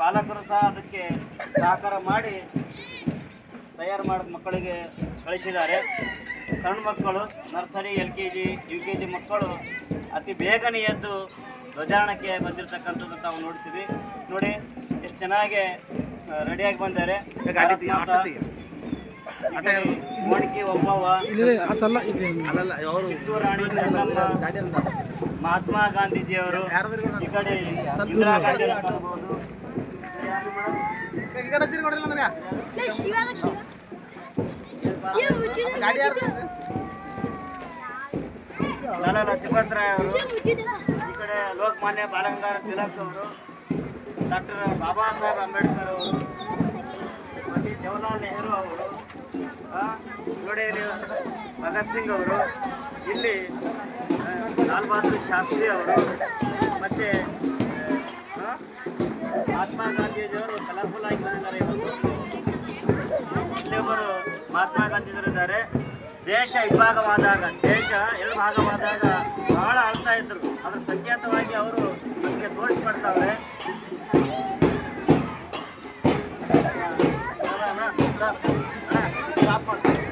ಪಾಲಕರು ಸಹ ಅದಕ್ಕೆ ಸಹಕಾರ ಮಾಡಿ ತಯಾರು ಮಾಡಿದ ಮಕ್ಕಳಿಗೆ ಕಳಿಸಿದ್ದಾರೆ. ಸಣ್ಣ ಮಕ್ಕಳು nursery L K G U K G ಮಕ್ಕಳು ಅತಿ ಬೇಗನೆ ಎದ್ದು ಧ್ವಜಾರಣಕ್ಕೆ ಬಂದಿರತಕ್ಕಂಥದ್ದು ತಾವು ನೋಡ್ತೀವಿ. ನೋಡಿ ಎಷ್ಟು ಚೆನ್ನಾಗಿ ರೆಡಿಯಾಗಿ ಬಂದಿದ್ದಾರೆ. ಮಣಿಕೆ ಒಬ್ಬವ ಕಿತ್ತೂರು ರಾಣಿ ಚೆನ್ನಮ್ಮ ಮಹಾತ್ಮ ಗಾಂಧೀಜಿಯವರು. ಈ ಕಡೆ ಇಂದಿರಾ ಗಾಂಧಿ ಲಾಲಾ ಲಜಪತ್ ರಾಯ್ ಅವರು. ಈ ಕಡೆ ಲೋಕಮಾನ್ಯ ಬಾಲಗಂಗಾಧರ ತಿಲಕ್ ಅವರು ಡಾಕ್ಟರ್ ಬಾಬಾ ಸಾಹೇಬ್ ಅಂಬೇಡ್ಕರ್ ಅವರು ಮತ್ತೆ ಜವಾಹರ್ಲಾಲ್ ನೆಹರು ಅವರು ಇಲ್ಲಿ ಭಗತ್ ಸಿಂಗ್ ಅವರು ಇಲ್ಲಿ ಲಾಲ್ ಬಹದ್ದೂರ್ ಶಾಸ್ತ್ರಿ ಅವರು ಮತ್ತು ಮಹಾತ್ಮ ಗಾಂಧೀಜಿಯವರು ಕಲರ್ಫುಲ್ ಆಗಿ ಬಂದಿದ್ದಾರೆ ಇವತ್ತು ಮಹಾತ್ಮ ಗಾಂಧೀಜಿಯವರು ಇದ್ದಾರೆ ದೇಶ ವಿಭಾಗವಾದಾಗ ದೇಶ ಎರಡು ಭಾಗವಾದಾಗ ಬಹಳ ಅಳ್ತಾ ಇದ್ರು ಅದ್ರ ಸಂಕೇತವಾಗಿ ಅವರು ನಮಗೆ ತೋರಿಸ್ಕೊಡ್ತಾವ್ರೆ ಸ್ಟಾಪ್ ಮಾಡಿ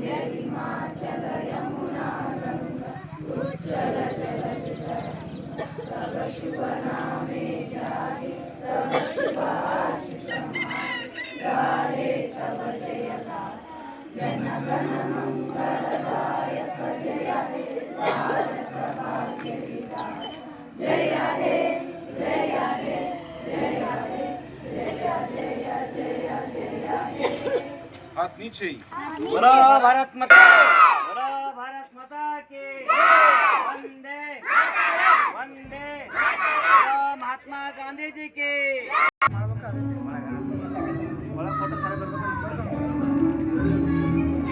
हाथ नीचे નીચે બોલો ભારત માતા બોલો ભારત के કે વંદે વંદે ಮಹಾತ್ಮಾ ಗಾಂಧೀಜಿ ಕೆ.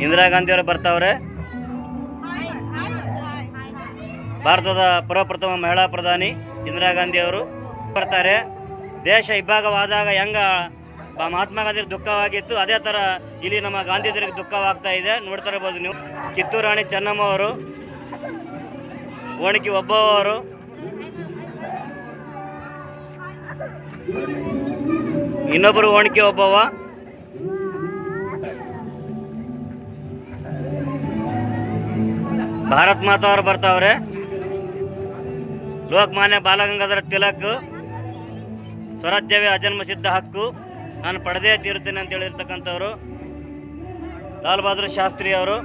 ಇಂದಿರಾ ಗಾಂಧಿ ಅವರು ಬರ್ತಾವ್ರೆ? ಭಾರತದ ಸರ್ವಪ್ರಥಮ ಮಹಿಳಾ ಪ್ರಧಾನಿ ಇಂದಿರಾ ಗಾಂಧಿ ಅವರು ಬರ್ತಾರೆ. ದೇಶ ಇಬ್ಬಾಗವಾದಾಗ ಹೆಂಗ ಮಹಾತ್ಮ ಗಾಂಧಿ ದುಃಖವಾಗಿತ್ತು. ಅದೇ ಥರ ಇಲ್ಲಿ ನಮ್ಮ ಗಾಂಧೀಜಿಗೆ ದುಃಖವಾಗ್ತಾ ಇದೆ. ನೋಡ್ತಾ ಇರ್ಬೋದು ನೀವು. ಕಿತ್ತೂರು ರಾಣಿ ಚೆನ್ನಮ್ಮ ಅವರು, ಓಣಿಕೆ ಒಬ್ಬವ ಅವರು. ಇನ್ನೊಬ್ಬರು ಓಣಿಕೆ ಒಬ್ಬವ. ಭಾರತ್ ಮಾತಾ ಅವರು ಬರ್ತಾವ್ರೆ. ಲೋಕಮಾನ್ಯ ಬಾಲಗಂಗಾಧರ ತಿಲಕ್, ಸ್ವರಾಜ್ಯವೇ ಅಜನ್ಮಸಿದ್ಧ ಹಕ್ಕು. ನಾನು ಪಡೆದೇ ತೀರ್ತೇನೆ ಅಂತ ಹೇಳಿರ್ತಕ್ಕಂಥವ್ರು. ಲಾಲ್ ಬಹದ್ದೂರ್ ಶಾಸ್ತ್ರಿ ಅವರು.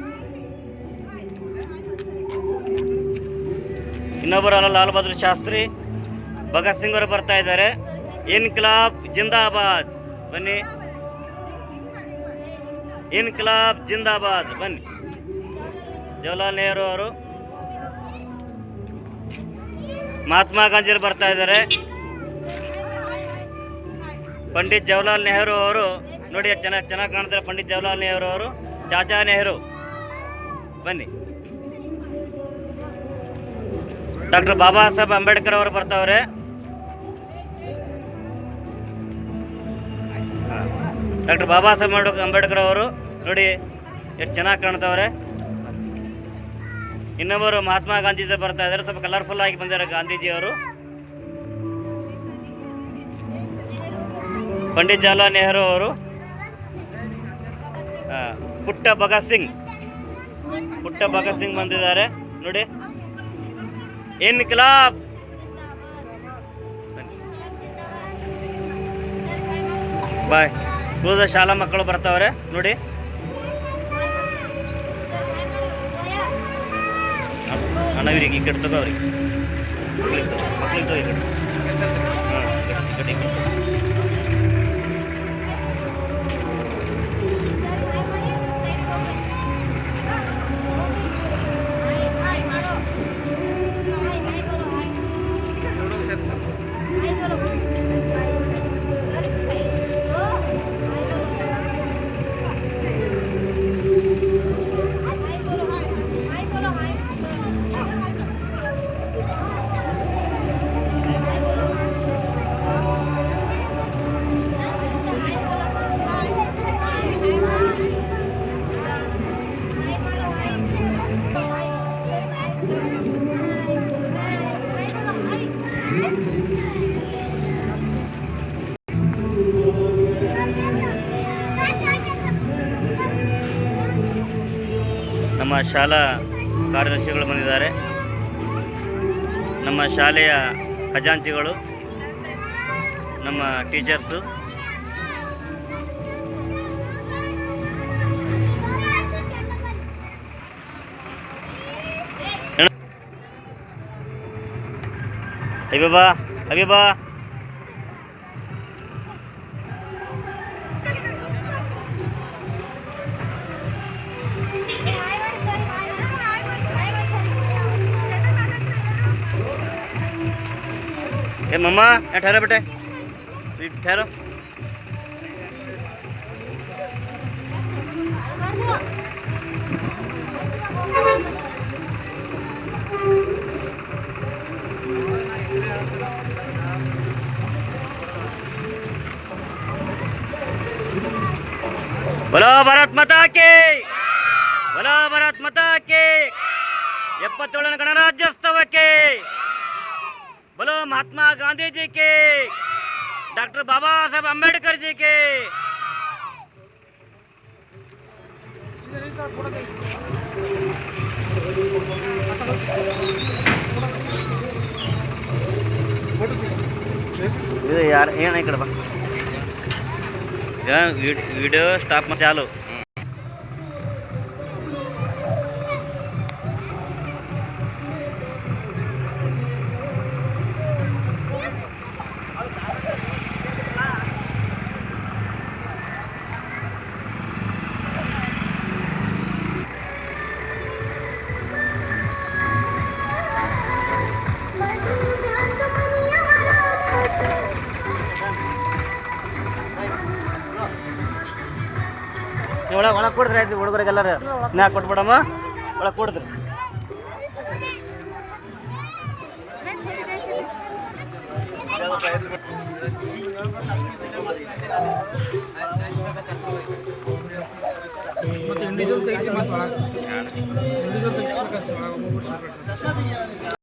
ಇನ್ನೊಬ್ಬರು ಅಲ್ಲ ಲಾಲ್ ಬಹದ್ದೂರ್ ಶಾಸ್ತ್ರಿ. ಭಗತ್ ಸಿಂಗ್ ಅವರು ಬರ್ತಾ ಇದ್ದಾರೆ. ಇನ್ಕ್ಲಾಬ್ ಜಿಂದಾಬಾದ್. ಬನ್ನಿ. ಇನ್ಕ್ಲಾಬ್ ಜಿಂದಾಬಾದ್. ಬನ್ನಿ. ಜವಾಹರ್ಲಾಲ್ ನೆಹರು ಅವರು. ಮಹಾತ್ಮ ಗಾಂಧಿಯವರು ಬರ್ತಾ ಇದ್ದಾರೆ. ಪಂಡಿತ್ ಜವಾಹರ್ಲಾಲ್ ನೆಹರು ಅವರು, ನೋಡಿ ಎಷ್ಟು ಚೆನ್ನಾಗಿ ಚೆನ್ನಾಗಿ ಕಾಣ್ತಾರೆ ಪಂಡಿತ್ ಜವಾಹರ್ಲಾಲ್ ನೆಹರು ಅವರು. ಚಾಚಾ ನೆಹರು. ಬನ್ನಿ. ಡಾಕ್ಟರ್ ಬಾಬಾ ಸಾಹೇಬ್ ಅಂಬೇಡ್ಕರ್ ಅವರು ಬರ್ತಾವ್ರೆ. ಡಾಕ್ಟರ್ ಬಾಬಾ ಸಾಹೇಬ್ ಅಂಬೇಡ್ಕರ್ ಅವರು, ನೋಡಿ ಎಷ್ಟು ಚೆನ್ನಾಗಿ ಕಾಣ್ತಾವ್ರೆ. ಇನ್ನೊಬ್ಬರು ಮಹಾತ್ಮ ಗಾಂಧೀಜಿ ಬರ್ತಾ ಇದ್ದಾರೆ. ಸ್ವಲ್ಪ ಕಲರ್ಫುಲ್ ಆಗಿ ಬಂದಿದ್ದಾರೆ ಗಾಂಧೀಜಿಯವರು ಪಂಡಿತ್ ಜವಾಹರ್ಲಾಲ್ ನೆಹರು ಅವರು ಪುಟ್ಟ ಭಗತ್ ಸಿಂಗ್. ಪುಟ್ಟ ಭಗತ್ ಸಿಂಗ್ ಬಂದಿದ್ದಾರೆ. ನೋಡಿ. ಇನ್ಕ್ಲಾಬ್ ಬಾಯ್. ಉಳಿದ ಶಾಲಾ ಮಕ್ಕಳು ಬರ್ತಾವ್ರೆ. ನೋಡಿ. ಅಣ್ಣವ್ರಿಗೆ ಈ ಕಡೆ ತಗೋ ಅವ್ರಿಗೆ. ಮಕ್ಕಳಿಗೆ ಕಡೆ. ಹಾಂ ನಮ್ಮ ಶಾಲಾ ಕಾರ್ಯದರ್ಶಿಗಳು ಬಂದಿದ್ದಾರೆ. ನಮ್ಮ ಶಾಲೆಯ ಖಜಾಂಚಿಗಳು ನಮ್ಮ ಟೀಚರ್ಸು. ಅಭಿಬಾ ಹಬೀಬಾ ए मम्मा यहाँ ठहरो बेटे ये ठहरो बोलो भारत माता के बोलो भारत माता के ಎಪ್ಪತ್ತೇಳನೇ ಗಣರಾಜ್ಯೋತ್ಸವಕ್ಕೆ बोलो महात्मा गांधी जी के डॉक्टर बाबा साहब अंबेडकर जी के। यार ఏనా वीडियो स्टॉप స్టాప్ చాలు ಒಳಗೆ ಒಳಗೆ ಕೊಡ್ರಿ ಆಯ್ತು ಹುಡುಗರಿಗೆಲ್ಲರೂ ಸ್ನ್ಯಾಕ್ ಕೊಟ್ಬಿಡಮ್ಮ ಒಳಗೆ ಕೊಡಿದ್ರಿ ಮತ್ತೆ ಇಂಡಿವಿಜುವಲ್ ತೆಗಿಸಿ ಮತ್ತೆ ಒಳಗೆ ಇಂಡಿವಿಜುವಲ್ ತೆಗಿಸ್ಬೇಕಾಗ್ತದೆ ಒಳಗೆ ಒಬ್ಬೊಬ್ರು separate.